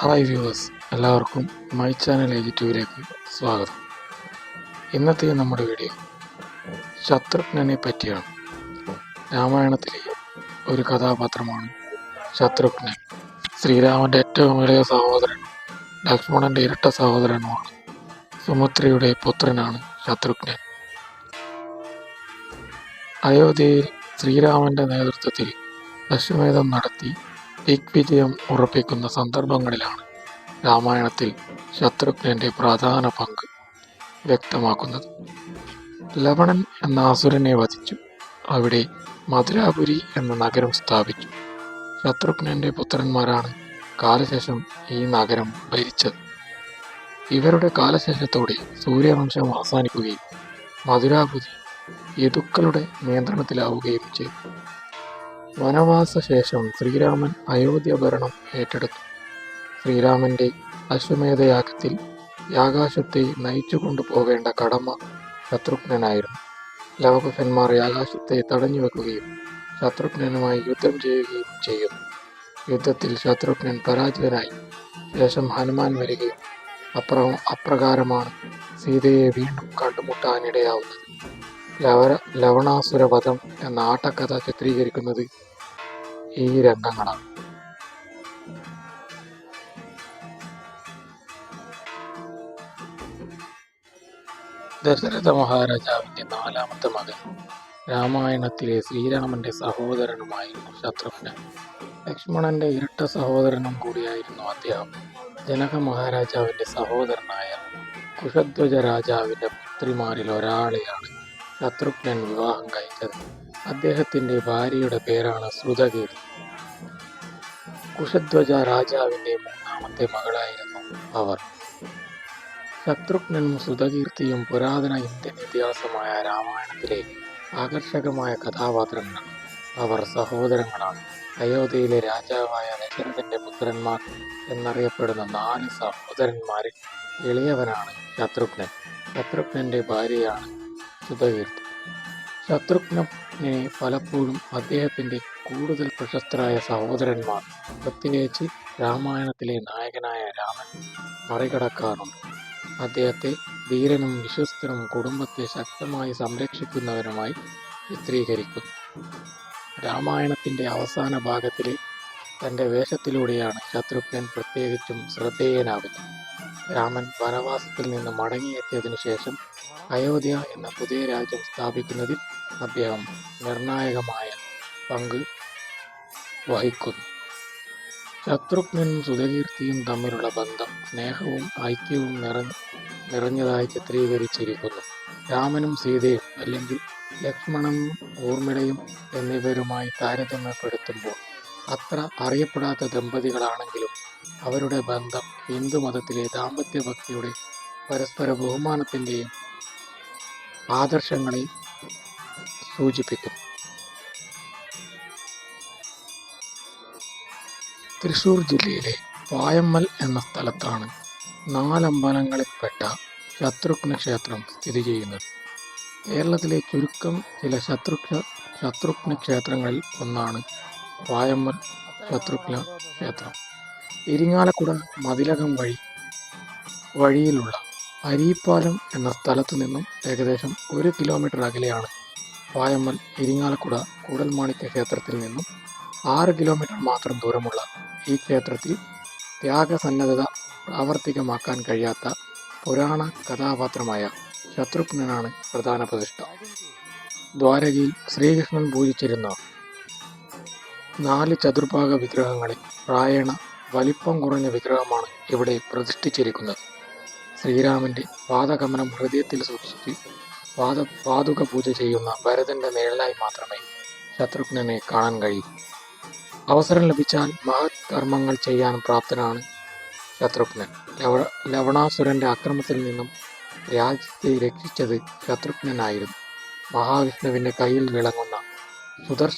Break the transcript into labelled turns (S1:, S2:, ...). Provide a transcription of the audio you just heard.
S1: Hi viewers എല്ലാവർക്കും my channel എഡിറ്റീവിലേക്ക് സ്വാഗതം. ഇന്നത്തെ നമ്മുടെ വീഡിയോ ശത്രുഘ്നനെ പറ്റിയാണ്. രാമായണത്തിലെ ഒരു കഥാപാത്രമാണ് ശത്രുഘ്നൻ. ശ്രീരാമന്റെ ഏറ്റവും ഇളയ സഹോദരൻ ലക്ഷ്മണന്റെ ഇരട്ട സഹോദരനുമാണ് സുമിത്രയുടെ പുത്രനാണ് ശത്രുഘ്നൻ. അയോധ്യയിൽ ശ്രീരാമന്റെ നേതൃത്വത്തിൽ അശ്വമേധം നടത്തി ദിഗ്വിജയം ഉറപ്പിക്കുന്ന സന്ദർഭങ്ങളിലാണ് രാമായണത്തിൽ ശത്രുഘ്നന്റെ പ്രധാന പങ്ക് വ്യക്തമാക്കുന്നത്. ലവണൻ എന്ന അസുരനെ വധിച്ചു. അവിടെ മധുരാപുരി എന്ന നഗരം സ്ഥാപിച്ചു. ശത്രുഘ്നന്റെ പുത്രന്മാരാണ് കാലശേഷം ഈ നഗരം ഭരിച്ചത്. ഇവരുടെ കാലശേഷത്തോടെ സൂര്യവംശം അവസാനിക്കുകയും മധുരാപുരി യദുക്കളുടെ നിയന്ത്രണത്തിലാവുകയും ചെയ്തു. വനവാസ ശേഷം ശ്രീരാമൻ അയോധ്യ ഭരണം ഏറ്റെടുത്തു. ശ്രീരാമന്റെ അശ്വമേധയാഗത്തിൽ യാകാശത്തെ നയിച്ചു കൊണ്ടുപോകേണ്ട കടമ ശത്രുഘ്നനായിരുന്നു. ലവകുശന്മാർ യാകാശത്തെ തടഞ്ഞു വെക്കുകയും ശത്രുഘ്നനുമായി യുദ്ധം ചെയ്യുകയും ചെയ്യുന്നു യുദ്ധത്തിൽ ശത്രുഘ്നൻ പരാജിതനായി. ശേഷം ഹനുമാൻ വരികയും അപ്ര അപ്രകാരമാണ് സീതയെ വീണ്ടും കണ്ടുമുട്ടാനിടയാവുന്നത്. ലവര ലവണാസുരവധം എന്ന ആട്ടക്കഥ ചിത്രീകരിക്കുന്നത് ഈ രംഗങ്ങളാണ്. ദശരഥ മഹാരാജാവിന്റെ നാലാമത്തെ മകൻ രാമായണത്തിലെ ശ്രീരാമന്റെ സഹോദരനുമായിരുന്നു ശത്രുഘ്നൻ ലക്ഷ്മണന്റെ ഇരട്ട സഹോദരനും കൂടിയായിരുന്നു അദ്ദേഹം. ജനക മഹാരാജാവിന്റെ സഹോദരനായ കുഷധ്വജ രാജാവിന്റെ പുത്രിമാരിൽ ഒരാളെയാണ് ശത്രുഘ്നൻ വിവാഹം കഴിച്ചത് അദ്ദേഹത്തിന്റെ ഭാര്യയുടെ പേരാണ് ശ്രുതകീർത്തി കുശധ്വജ രാജാവിന്റെ മൂന്നാമത്തെ മകളായിരുന്നു അവർ. ശത്രുഘ്നനും ശ്രുതകീർത്തിയും പുരാതന ഇന്ത്യൻ ഇതിഹാസമായ രാമായണത്തിലെ ആകർഷകമായ കഥാപാത്രങ്ങളാണ് അവർ സഹോദരങ്ങളാണ്. അയോധ്യയിലെ രാജാവായ ദശരഥന്റെ പുത്രന്മാർ എന്നറിയപ്പെടുന്ന നാല് സഹോദരന്മാരിൽ ഇളയവനാണ് ശത്രുഘ്നൻ. ശത്രുഘ്നന്റെ ഭാര്യയാണ് ശ്രുതകീർത്തി ശത്രുഘ്നെ പലപ്പോഴും അദ്ദേഹത്തിന്റെ കൂടുതൽ പ്രശസ്തരായ സഹോദരന്മാർ പ്രത്യേകിച്ച് രാമായണത്തിലെ നായകനായ രാമൻ മറികടക്കാറുണ്ട്. അദ്ദേഹത്തെ ധീരനും വിശ്വസ്തനും കുടുംബത്തെ ശക്തമായി സംരക്ഷിക്കുന്നവരുമായി ചിത്രീകരിക്കുന്നു. രാമായണത്തിന്റെ അവസാന ഭാഗത്തിലെ തന്റെ വേഷത്തിലൂടെയാണ് ശത്രുഘ്നൻ പ്രത്യേകിച്ചും ശ്രദ്ധേയനാകുന്നത്. രാമൻ വനവാസത്തിൽ നിന്ന് മടങ്ങിയെത്തിയതിനു ശേഷം അയോധ്യ എന്ന പുതിയ രാജ്യം സ്ഥാപിക്കുന്നതിൽ അദ്ദേഹം നിർണായകമായ പങ്ക് വഹിക്കുന്നു. ശത്രുഘ്നും സുധകീർത്തിയും തമ്മിലുള്ള ബന്ധം സ്നേഹവും ഐക്യവും നിറഞ്ഞ നിറഞ്ഞതായി ചിത്രീകരിച്ചിരിക്കുന്നു. രാമനും സീതയും അല്ലെങ്കിൽ ലക്ഷ്മണനും ഊർമിളയും എന്നിവരുമായി താരതമ്യപ്പെടുത്തുമ്പോൾ അത്ര അറിയപ്പെടാത്ത ദമ്പതികളാണെങ്കിലും അവരുടെ ബന്ധം ഹിന്ദു മതത്തിലെ ദാമ്പത്യ ഭക്തിയുടെ പരസ്പര ബഹുമാനത്തിന്റെയും ആദർശങ്ങളെ സൂചിപ്പിക്കുന്നു തൃശൂർ ജില്ലയിലെ പായമ്മൽ എന്ന സ്ഥലത്താണ് നാലമ്പലങ്ങളിൽപ്പെട്ട ശത്രുഘ്ന ക്ഷേത്രം സ്ഥിതി ചെയ്യുന്നത്. കേരളത്തിലെ ചുരുക്കം ചില ശത്രുഘ്ന ശത്രുഘ്ന ക്ഷേത്രങ്ങളിൽ ഒന്നാണ് പായമ്മൽ ശത്രുഘ്ന ക്ഷേത്രം. ഇരിങ്ങാലക്കുട മതിലകം വഴി വഴിയിലുള്ള അരീപ്പാലം എന്ന സ്ഥലത്തു നിന്നും ഏകദേശം ഒരു കിലോമീറ്റർ അകലെയാണ് പായമ്മൽ ഇരിങ്ങാലക്കുട കൂടൽമാണിക്യ ക്ഷേത്രത്തിൽ നിന്നും ആറ് കിലോമീറ്റർ മാത്രം ദൂരമുള്ള ഈ ക്ഷേത്രത്തിൽ ത്യാഗസന്നദ്ധത പ്രാവർത്തികമാക്കാൻ കഴിയാത്ത പുരാണ കഥാപാത്രമായ ശത്രുഘ്നനാണ് പ്രധാന പ്രതിഷ്ഠ. ദ്വാരകയിൽ ശ്രീകൃഷ്ണൻ പൂജിച്ചിരുന്ന നാല് ചതുർഭാഗ വിഗ്രഹങ്ങളിൽ പ്രായണ വലിപ്പം കുറഞ്ഞ വിഗ്രഹമാണ് ഇവിടെ പ്രതിഷ്ഠിച്ചിരിക്കുന്നത്. ശ്രീരാമന്റെ പാദഗമനം ഹൃദയത്തിൽ സൂക്ഷിച്ച് പാദ പാതുക പൂജ ചെയ്യുന്ന ഭരതന്റെ നിഴലായി മാത്രമേ ശത്രുഘ്നനെ കാണാൻ കഴിയൂ. അവസരം ലഭിച്ചാൽ മഹത് കർമ്മങ്ങൾ ചെയ്യാൻ പ്രാപ്തനാണ് ശത്രുഘ്നൻ. ലവ ലവണാസുരന്റെ അക്രമത്തിൽ നിന്നും രാജ്യത്തെ രക്ഷിച്ചത് ശത്രുഘ്നനായിരുന്നു. മഹാവിഷ്ണുവിന്റെ കയ്യിൽ വിളങ്ങുന്ന സുദർശന